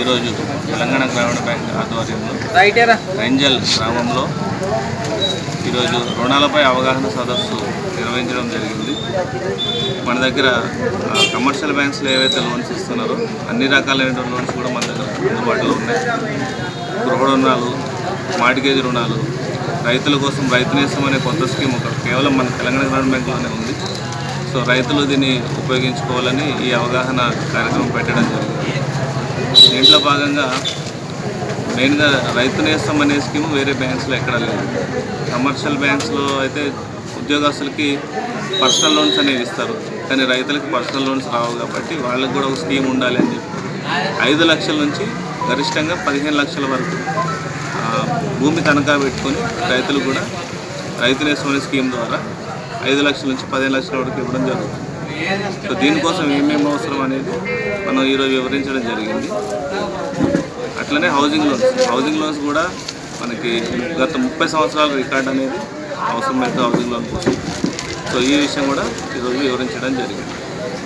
ఈరోజు తెలంగాణ గ్రామీణ బ్యాంక్ ఆధ్వర్యంలో రేంజల్ గ్రామంలో ఈరోజు రుణాలపై అవగాహన సదస్సు నిర్వహించడం జరిగింది. మన దగ్గర కమర్షియల్ బ్యాంక్స్లో ఏవైతే లోన్స్ ఇస్తున్నారో అన్ని రకాలైన లోన్స్ కూడా మన దగ్గర అందుబాటులో ఉన్నాయి. గృహ రుణాలు మార్టిగేజ్ రుణాలు రైతుల కోసం రైతు నేస్తం అనే కొత్త స్కీమ్ ఒక కేవలం మన తెలంగాణ గ్రామీణ బ్యాంకులోనే ఉంది. సో రైతులు దీన్ని ఉపయోగించుకోవాలని ఈ అవగాహన కార్యక్రమం పెట్టడం జరిగింది. దీంట్లో భాగంగా మెయిన్గా రైతు నేస్తం అనే స్కీమ్ వేరే బ్యాంక్స్లో ఎక్కడ లేదు. కమర్షియల్ బ్యాంక్స్లో అయితే ఉద్యోగస్తులకి పర్సనల్ లోన్స్ అనేవి ఇస్తారు. కానీ రైతులకి పర్సనల్ లోన్స్ రావు కాబట్టి వాళ్ళకి కూడా ఒక స్కీమ్ ఉండాలి అని చెప్పి. ఐదు లక్షల నుంచి గరిష్టంగా పదిహేను లక్షల వరకు భూమి తనఖా పెట్టుకొని రైతులు కూడా రైతు నేస్తం అనే స్కీమ్ ద్వారా ఐదు లక్షల నుంచి పదిహేను లక్షల వరకు ఇవ్వడం జరుగుతుంది. సో దీనికోసం ఏమేమి అవసరం అనేది మనం ఈరోజు వివరించడం జరిగింది. అట్లనే హౌసింగ్ లోన్స్ హౌసింగ్ లోన్స్ కూడా మనకి గత ముప్పై సంవత్సరాల రికార్డ్ అనేది అవసరమైతే హౌసింగ్ లోన్ కోసం. సో ఈ విషయం కూడా ఈరోజు వివరించడం జరిగింది.